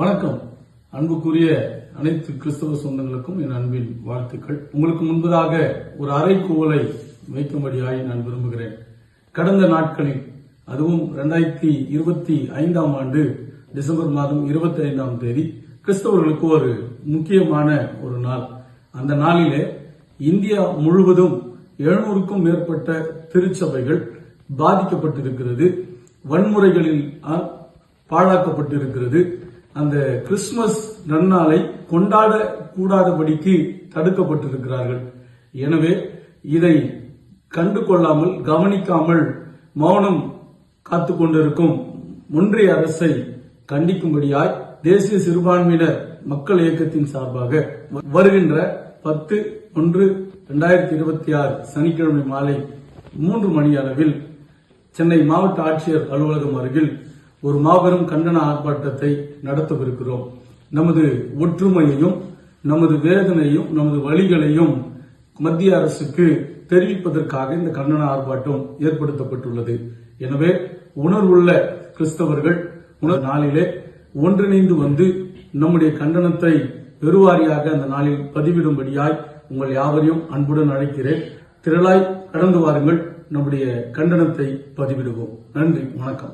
வணக்கம். அன்புக்குரிய அனைத்து கிறிஸ்தவ சொந்தங்களுக்கும் என் அன்பின் வாழ்த்துக்கள். உங்களுக்கு முன்பதாக ஒரு அறைக்கூவலை வைக்கும்படியாய் நான் விரும்புகிறேன். கடந்த நாட்களில் அதுவும் இரண்டாயிரத்தி இருபத்தி ஐந்தாம் ஆண்டு டிசம்பர் மாதம் இருபத்தி ஐந்தாம் தேதி கிறிஸ்தவர்களுக்கு ஒரு முக்கியமான ஒரு நாள். அந்த நாளிலே இந்தியா முழுவதும் எழுநூறுக்கும் மேற்பட்ட திருச்சபைகள் பாதிக்கப்பட்டிருக்கிறது. வன்முறைகளில் பாழாக்கப்பட்டிருக்கிறது. அந்த கிறிஸ்துமஸ் நன்னாளை கொண்டாட கூடாதபடிக்கு தடுக்கப்பட்டிருக்கிறார்கள். எனவே இதை கண்டு கொள்ளாமல் கவனிக்காமல் மௌனம் காத்து கொண்டிருக்கும் ஒன்றிய அரசை கண்டிக்கும்படியாய் தேசிய சிறுபான்மையினர் மக்கள் இயக்கத்தின் சார்பாக வருகின்ற பத்து ஒன்று இரண்டாயிரத்தி இருபத்தி ஆறு சனிக்கிழமை மாலை மூன்று மணி அளவில் சென்னை மாவட்ட ஆட்சியர் அலுவலகம் அருகில் ஒரு மாபெரும் கண்டன ஆர்ப்பாட்டத்தை நடத்தவிருக்கிறோம். நமது ஒற்றுமையையும் நமது வேதனையும் நமது வழிகளையும் மத்திய அரசுக்கு தெரிவிப்பதற்காக இந்த கண்டன ஆர்ப்பாட்டம் ஏற்படுத்தப்பட்டுள்ளது. எனவே உணர்வுள்ள கிறிஸ்தவர்கள் உணர் நாளிலே ஒன்றிணைந்து வந்து நம்முடைய கண்டனத்தை பெருவாரியாக அந்த நாளில் பதிவிடும்படியாய் உங்கள் யாவரையும் அன்புடன் அழைக்கிறேன். திரளாய் கடந்து வாருங்கள். நம்முடைய கண்டனத்தை பதிவிடுவோம். நன்றி. வணக்கம்.